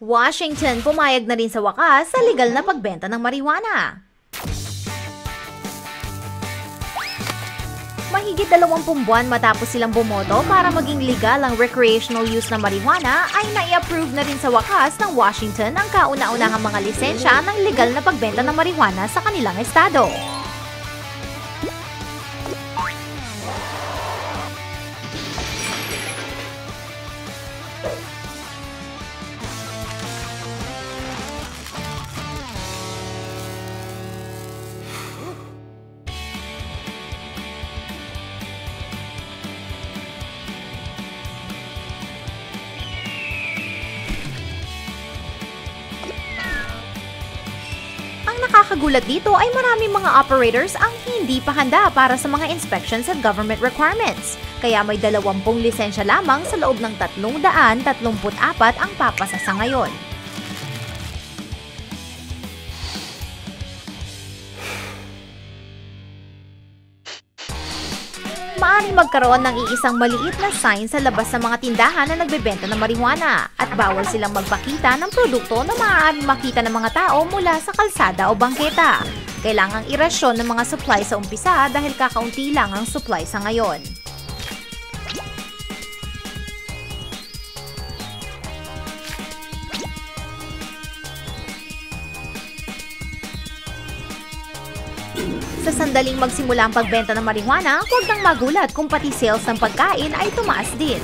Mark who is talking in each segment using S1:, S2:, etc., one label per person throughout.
S1: Washington pumayag na rin sa wakas sa legal na pagbenta ng marijuana. Mahigit 20 buwan matapos silang bumoto para maging legal ang recreational use ng marijuana ay nai-approve na rin sa wakas ng Washington ang kauna-unahang mga lisensya ng legal na pagbenta ng marijuana sa kanilang estado. Nakakagulat dito ay maraming mga operators ang hindi pa handa para sa mga inspections at government requirements. Kaya may 20 lisensya lamang sa loob ng 334 ang papasa sa ngayon. Maaaring magkaroon ng iisang maliit na sign sa labas ng mga tindahan na nagbebenta ng marijuana at bawal silang magpakita ng produkto na maaaring makita ng mga tao mula sa kalsada o bangketa. Kailangang irasyon ng mga supply sa umpisa dahil kakaunti lang ang supply sa ngayon. Sa sandaling magsimula ang pagbenta ng marijuana, huwag nang magulat kung pati sales ng pagkain ay tumaas din.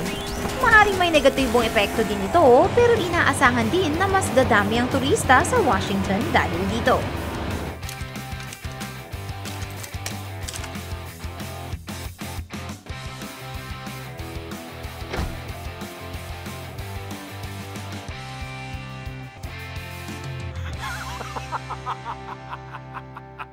S1: Maaring may negatibong epekto din ito, pero inaasahan din na mas dadami ang turista sa Washington dahil dito.